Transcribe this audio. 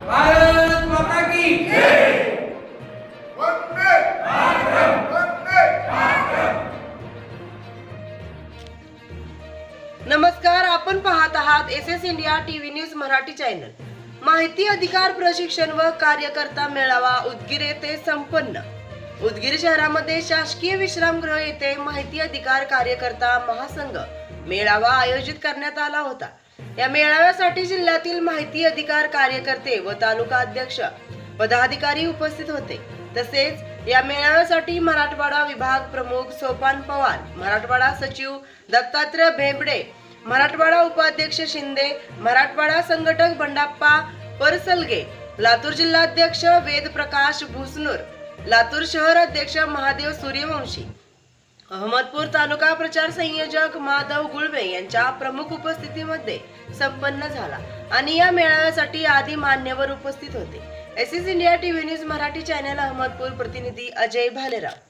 भारत माता की वंदे वंदे नमस्कार आपण पाहत आहात S S India TV news Marathi channel माहिती अधिकार प्रशिक्षण व कार्यकर्ता मेळावा उदगीर येथे संपन्न. उदगीर शहरामध्ये शासकीय विश्रामगृह येथे माहिती अधिकार कार्यकर्ता महासंघ मेळावा आयोजित करण्यात आला होता. या मेळाव्यासाठी जिल्ह्यातील माहिती अधिकार कार्यकर्ते व तालुका अध्यक्ष पदाधिकारी उपस्थित होते. तसेच या मेळाव्यासाठी मराठवाडा विभाग प्रमुख सोपान पवार मराठवाडा सचिव दत्तात्रय भेबडे मराठवाडा उपाध्यक्ष शिंदे मराठवाडा संघटक बंडाप्पा परसलगे लातूर जिल्हाध्यक्ष वेद प्रकाश भुसनूर लातूर शहर अध्यक्ष महादेव सूर्यवंशी अहमदपूर तालुका प्रचार संयोजक माधव गुळवे यांच्या प्रमुख उपस्थितीमध्ये संपन्न झाला आणि या मेळाव्यासाठी आधी मान्यवर उपस्थित होते. S S India TV news Marathi channel Ahmadpur प्रतिनिधी अजय भालेराव.